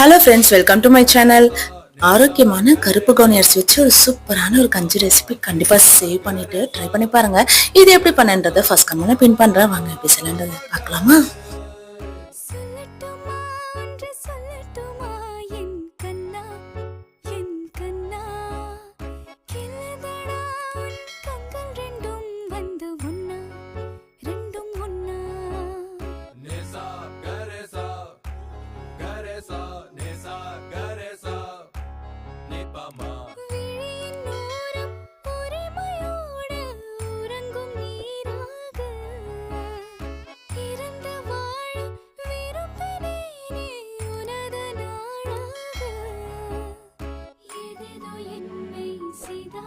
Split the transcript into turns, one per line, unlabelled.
Hello friends welcome to my channel ஆரோக்கியமான கருப்பு கவுனி அரிசி வச்சு ஒரு சூப்பரான ஒரு கஞ்சி ரெசிபி கண்டிப்பாக சேவ் பண்ணிவிட்டு ட்ரை பண்ணி பாருங்கள் இது எப்படி பண்ணன்றதை ஃபர்ஸ்ட் கம்மியான பின் பண்ணுறேன் வாங்க எப்படி சிலண்டர் பார்க்கலாமா?
சா நே சா கரே
சா நே பா மா சிதா